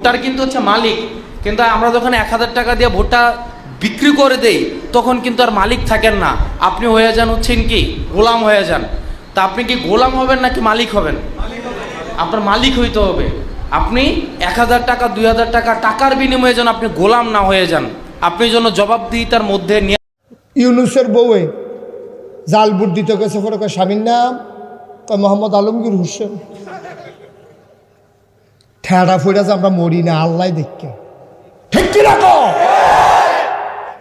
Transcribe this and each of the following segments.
তার কিন্তু হচ্ছে মালিক। কিন্তু আমরা যখন এক হাজার টাকা দিয়ে ভোটটা বিক্রি করে দেই, তখন কিন্তু আর মালিক থাকেন না। আপনি হয়ে যান হচ্ছেন কি? গোলাম হয়ে যান। তা আপনি কি গোলাম হবেন নাকি মালিক হবেন? আপনার মালিক হইতে হবে। আপনি এক হাজার টাকা, দুই হাজার টাকা টাকার বিনিময়ে যেন আপনি গোলাম না হয়ে যান। আপনি যেন জবাবদিহিতার মধ্যে নিয়ে ইউনুসের বউয়ে জাল বুট দিতে গেছে স্বামীর নাম। মোহাম্মদ আলমগীর হোসেন। ঠেড়া ফুড়া যে আমরা মরি না, আল্লাহ দেখকে ঠিক কি? রাখো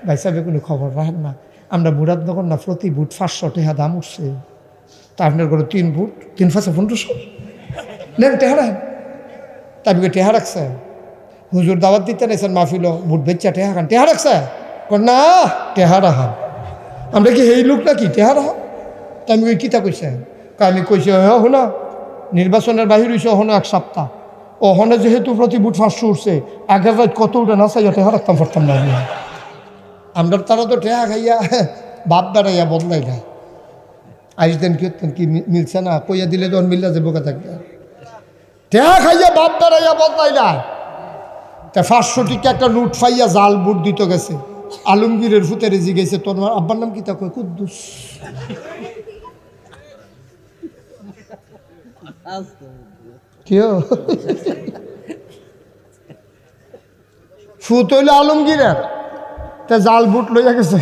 ভাই সাহেব, কোনো খবর রাখেন না। আমরা মুরাদনগর না, প্রতি বুট পাঁচশো টেহা দাম উঠছে। তা আপনার করে তিন বুট, তিন পাঁচশো পনেরোশো। নেন, টেহা রাখেন। তারপরে টেহা রাখছে? হুজুর দাওয়াত দিতে নাইছেন মাহফিল বুট বেচা টেহা খান। টেহা রাখছে? কর না, টেহা রাখান। আমরা কি সেই লোক নাকি? টেহা রাখা তা আমি কিতা কইছে আমি কইছি হ্যাঁ শোনা নির্বাচনের বাহির হয়েছে হনো এক সপ্তাহ। ওখানে যেহেতু প্রতি বুট ফাঁসশো উঠছে আগের রাত কত উঠে না চাই টেহা রাখতাম না আমি। আমরা তারা তো টেহা খাইয়া বাপ বেড়াইয়া বদলাই না আইসদেন কি হতেন কি মিলছে না? কইয়া দিলে তখন মিল্লা যাব কা থাকবে টেহা খাইয়া বাপ বেড়াইয়া বদলাই না তা পাঁচশো টিকা একটা লুট ফাইয়া জাল বুট দিত গেছে। আলমগীরের ফুতে রেজি গেছে তোর আব্বার নাম কি তা কয়? কুদ্দুস। কেউ ফুত হইলে আলমগীরের। তা জাল বুট লইয়া গেছে।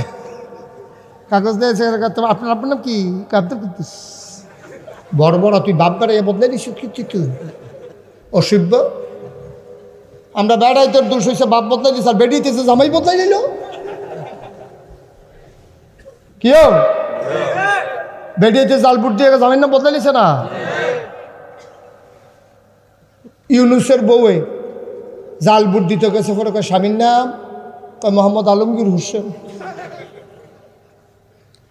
কাগজ দিয়েছে আপনার আপনার নাম কি? আব্দুল কুদ্দুস বড় বড়, তুই বাপ বেড়াইয়া বদলাই দিস কি তুই অসভ্য। আমরা বেড়াই তোর দুশো হয়েছে বাপ বদলাই দিস আর বেরিয়েছে জামাই বদলাই নিল কেউ বেরিয়েছে জালপুর দিয়ে জামাই না বদলাই নিছে না? ইউনুসের বউয়ে জাল বুট দিতে গেছে পরে কয়, স্বামীর নাম? কয়, মোহাম্মদ আলমগীর হোসেন।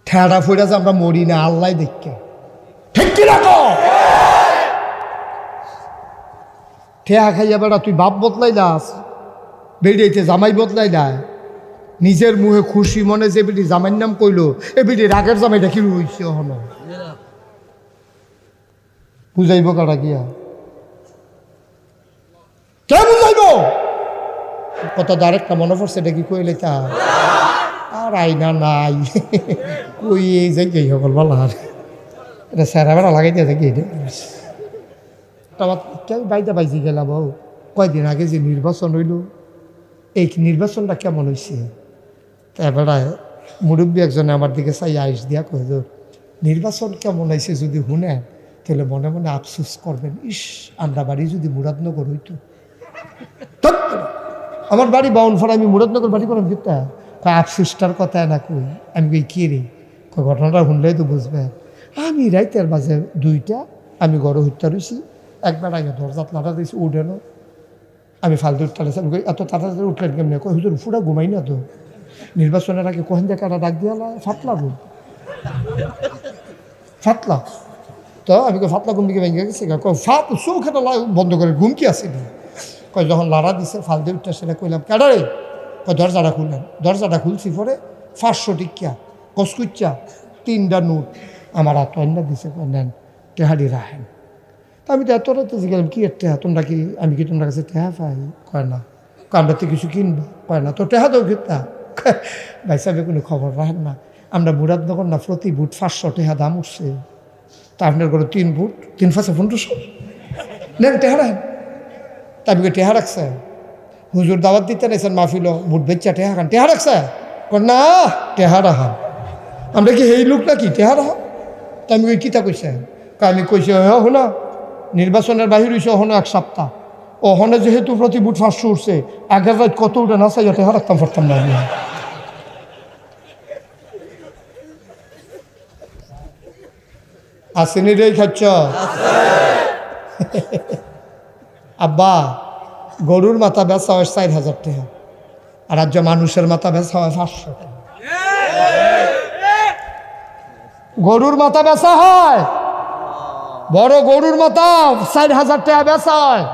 ঠেড়া ফুড়া যে আমরা মরি না, আল্লাহ দেখকে ঠিক কি রাখো ঠেয়া খাইয়া বেড়া, তুই বাপ বদলাই দাস বেরিয়েছে জামাই বদলাই দেয় নিজের মুহে খুশি মনে যে বেটি জামাইর নাম কইলো, এ বেটি রাগের জামাই কি রইছে হন বুঝাইব কারা গিয়া কে বুঝাইব কত ডাইরেক্টটা মনে পড়ছে, এটা কি কইলে তা? আর আইনা নাই। কই এই যাই সকল বলা আর? এটা স্যারা বেড়া লাগাই দিয়ে থাকি তোমার কেউ বাইতে পাইছি গেলাম বউ? কয়দিন আগে যে নির্বাচন হইল, এই নির্বাচনটা কেমন হয়েছে তারপরে মুরব্বী একজনে আমার দিকে চাই আইস দিয়া কয়ে নির্বাচন কেমন হয়েছে যদি শুনে, তাহলে মনে মনে আফসোস করবেন। ইস আমরা বাড়ি যদি মুরাদনগর হইতো। আমার বাড়ি বাউনফাড়া আমি মুরাদনগর বাড়ি করলাম কিতা আফসোসটার কথা না কই, আমি কই, কি রে? ঘটনাটা শুনলেই তো বুঝবে। আমি রাইতের মাঝে দুইটা, আমি গড় হত্যা রয়েছি একবার আগে দরজাত লাটা দিয়েছি উঠে না আমি ফালতু উঠতে আমি এত তাড়াতাড়ি উঠলেন কেমনি? কই, হুজুর ফুটা ঘুমাই না তো। নির্বাচনের আগে কোহেন কাটা ডাক দিয়া ফাতলা ঘুম। ফাতলা? তো আমি ফাতলা ঘুম দিকে ভেঙে গেছি ফাত চোখ এটা বন্ধ করে, ঘুম কি আছে? কয়, যখন লাড়া দিছে ফালতু উঠতে সেটা কইলাম, কেডারে? কয়, দরজাটা খুললেন। দরজাটা খুলছি পরে পাঁচশো টিকিয়া কসকুচ্চা তিনটা নোট আমার হাত অন্য দিছে, কয়, নেন টেহারি রাখেন। তা আমি তো এত রাতে জিজ্ঞাসা কি এর টেহা? তোমরা কি, আমি কি তোমরা কাছে টেহা পাই? কয়, না। আমরা তো কিছু কিনবো। কয়, না তো টেহা দাও কিতা? ভাই সাহেব, কোনো খবর রাখেন না। আমরা মুরাদনগর না প্রতি বুট পাঁচশো টেহা দাম উঠছে। তা আপনার করে তিন বুট, তিন পাঁচশো পনেরোশো? নেন, টেহা রাখেন। তারপরে টেহা রাখছে। হুজুর দাওয়াত দিতে নাইছেন মাহফিল বুট বেচা টেহা খান। টেহা রাখছে? না, টেহা রাখান আমরা কি সেই লোক নাকি? টেহা রাখা। তা আমি কিতা কইছে? আমি কইছি হ্যাঁ শোনা, নির্বাচনের বাহির হয়েছে ওখানে এক সপ্তাহ। ওখানে যেহেতু প্রতি বুট ফাঁসশো উঠছে আগের রাত কত উঠে না চাই টেহা রাখতাম পারতাম না আমি। আসেনি রে খাচ্ছ? আব্বা, গরুর মাথা বেচা হয় চার হাজার টাকা, আর রাজ্য মানুষের মাথা বেচা হয় পাঁচশো টাকা। গরুর মাথা বেচা হয়, বড় গরুর মাথা চার হাজার টাকা বেচা হয়,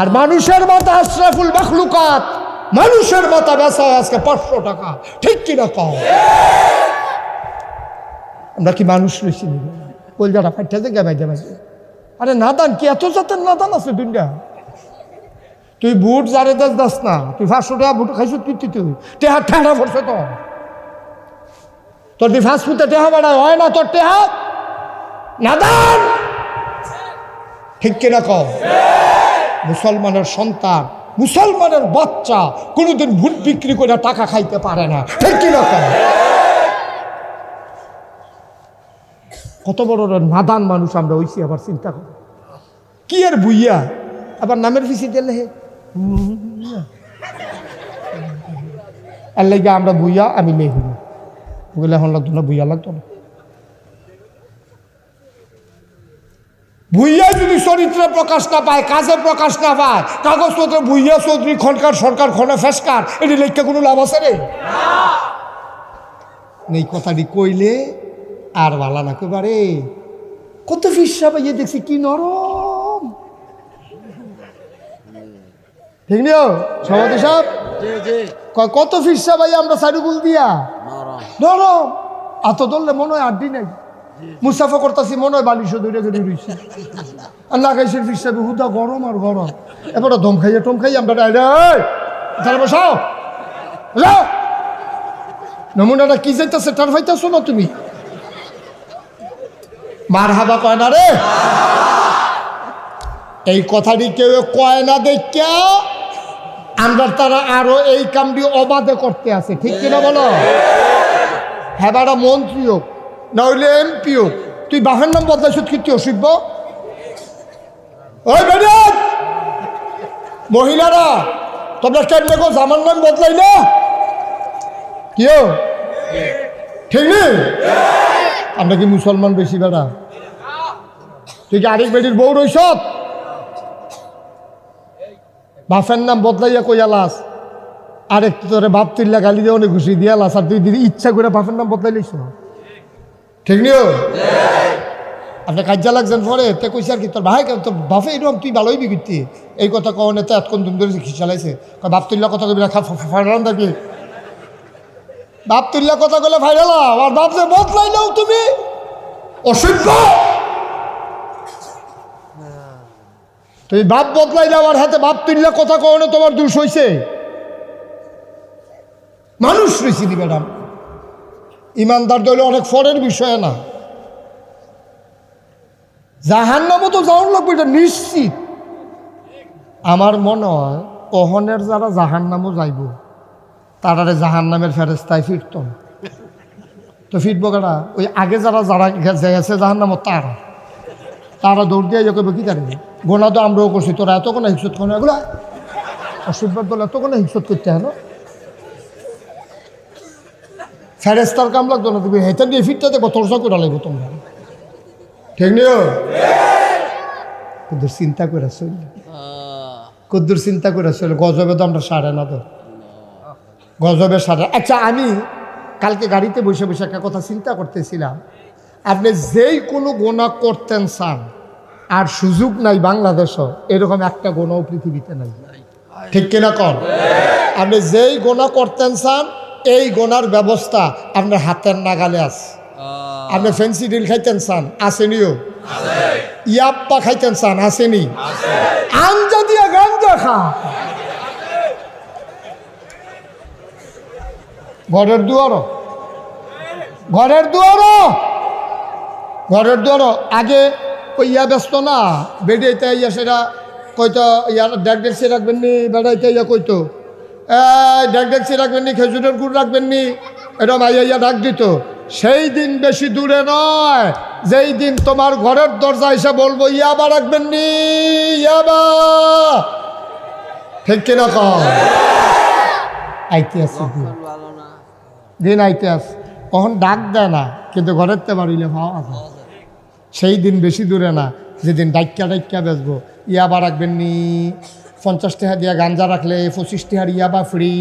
আর মানুষের মাথা আশরাফুল মখলুকাত, মানুষের মাথা বেচা হয় আজকে পাঁচশো টাকা। ঠিক কিনা কম আমরা কি মানুষ রয়েছি কলজাটা ফাইটা যে গাবাই গাবাই আরে নাদান, কি এত জাতের নাদান আছে দুনিয়া? তুই বুট জারে দাস দাস না, তুই পাঁচশো বুট খাইছ, তুই তুই তুই টেহা ঠেলা পড়ছে তো। তোর ফাস্ট ফুডে টেহা বাড়ায়, হয় না তোর টেহা? নাদান! ঠিক কিনা কও? মুসলমানের সন্তান, মুসলমানের বাচ্চা কোনোদিন ভুট বিক্রি করে টাকা খাইতে পারে না। ঠিক কিনা কও? কত বড় নাদান মানুষ আমরা হইছি আবার চিন্তা করি। কি আর বুইয়া? আবার নামের ফিসি দিলে হে? আর লাগে আমরা বুইয়া আমি নেই হইল বলে এখন লাগতো না বুইয়া লাগতো না। ভুইয়া যদি চরিত্রে প্রকাশ না পায় কাজে প্রকাশ না পায় কাগজপত্রে ভুইয়া চৌধুরী খনকার সরকার খনে ফেসকার এটি লেখকে কোনো লাভ আছে রে? এই কথাটি কইলে আর ভালা না পারে কত ফিসা পাইয়ে দেখছি কি নরম। ঠিক নিও সভাপতি সাহেব। কত ফিসা পাই আমরা সাইডুগুল দিয়া? নরম। এত ধরলে মনে হয় আড্ডি নাই। মুসাফা করতেছি মনে হয় বালিশ দৌড়ে ধরে রয়েছে আর লাগাইছে ফিসা হুদা গরম আর গরম। এবারে দম খাইয়ে টম খাইয়ে আমরা তাহলে বসাও নমুনাটা কি যাইতেছে টার ফাইতেছো না তুমি? মার হাবা কয় না রে? এই কথাটি কেউ কয় না দেখা আমরা তারা আরও এই কামটি অবাধে করতে আছে। ঠিক কিনা বলো? হেবারা মন্ত্রী হোক, না হইলে এমপি হোক, তুই বাহের নাম বদলাইছ কীর্তি অসিব্য ওই বেরিয়াত মহিলারা, তোমরা কেমনে গো জামার নাম বদলাই না কিও ঠিক নেই আমরা কি মুসলমান বেশি বেড়া? তুই কি আরেক বেটির বউ রইস? বাপের নাম বদলাইয়া কইয়ালাস আরেক তোরে বাপ তুললা গালি দিয়ে অনেক ঘুষি দিয়ালাস আর তুই দিদি ইচ্ছা করে বাপের নাম বদলাই লইস ঠিক নিও আপনি কাজা লাগছেন পরে, তে কইছে আর কি, তোর ভাই তোর বাপে এরকম, তুই ভালোই বিগিতি এই কথা কওনে তো এতক্ষণ তুমি ধরে খিচালাইছে বাপ তুল্লা কথা কবি রাখা ফাইরান থাকি বাপ তুল্লা কথা কলে ভাইরাল আর বাপ যে বদলাই নাও তুমি অসভ্য। তুমি বাপ বদলাই যাওয়ার হাতে বাপ তুললে কথা কখনো তোমার দোষ হইছে। মানুষ রয়েছি দি ম্যাডাম। ইমানদার দলে অনেক ফরের বিষয় না। জাহান নামও তো যাওয়ার লাগবে, এটা নিশ্চিত। আমার মনে হয় অহনের যারা জাহান নামও যাইব। তারারে জাহান নামের ফেরেস্তায় ফিরত। তো ফিরবো কারা ওই আগে যারা যারা গেছে জাহান নামও তারা। তারা দৌড় দিয়ে যাকে কি জানি গোনা তো আমরাও করছি তোরা এত কোনো হিংসত কোনো এগুলো। অসুবিধার দল এত কোনো হিংসত করতে হলো? ফেরেস্তার কাম লাগতো না তুমি হেঁটে দিয়ে ফিরতে দেখো তোরসা করে লাগবো তোমরা। ঠিক নিও? কুদ্দুর চিন্তা করে চল। কুদ্দুর চিন্তা করে চল গজবে তো আমরা সারে না তো। গজবে সারে আচ্ছা আমি কালকে গাড়িতে বসে বসে একটা কথা চিন্তা করতেছিলাম। আপনি যেই কোনো গোনা করতেন চান আর সুযোগ নাই বাংলাদেশও, এরকম একটা গোনাও পৃথিবীতে নাই। ঠিক কিনা কন? আপনি যেই গোনা করতেন চান এই গোনার ব্যবস্থা আপনার হাতের নাগালে আছে। আপনি ফেন্সি ডিল খাইতেন চান আসেনিও ইয়াপ্পা খাইতেন চান আসেনি। আঞ্জা দিয়া গাঞ্জা খা। ঘরের দুয়ারও। ঘরের দুয়ারও। ঘরের দুয়ারও। আগে ওই ইয়া ব্যস্ত না, বেড়াইতে ইয়া সেটা কইতো, ইয়ার ডেক ডেকসি রাখবেন নি, বেড়াইতে ইয়া কইতো। ডেক ডেকসি রাখবেন নি, খেজুরের গুড় রাখবেন নি এরকম আইয়া ইয়া ডাক দিত। সেই দিন বেশি দূরে নয়, যেই দিন তোমার ঘরের দরজা এসে বলব ইয়াবা রাখবেন নি ইয়াবা ঠিক কিনা কম আইতে আছে দিন। আইতে আস। কখন ডাক দেয় না কিন্তু ঘরের তে বাড়িলে পাওয়া যায়। সেই দিন বেশি দূরে না যেদিন ডাইক্কা ডাইক্কা বেচবো। ইয়াবা রাখবেন নি পঞ্চাশ টাকা দিয়া গাঞ্জা রাখলে পঁচিশ টাকার ইয়াবা ফ্রি।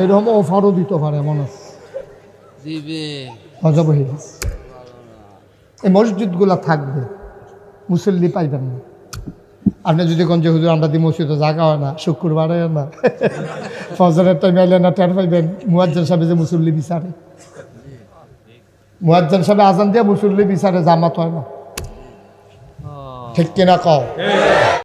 এরকম অফারও দিতে পারে মনে হয়ে। এই মসজিদগুলো থাকবে। মুসল্লি পাইবেন না। আপনি যদি কোন যে হুজুর আমরা দি মসজিদে জাগা হয় না শুক্রবারে না। ফজরের টাইম এলে না টের পাইবেন মুয়াজ্জান সাহেব যে মুসল্লি বিচারে। মুয়াজ্জান সাহেব আজান দিয়ে মুসল্লি বিচারে জামাত হয় না। ঠিক কিনা কও?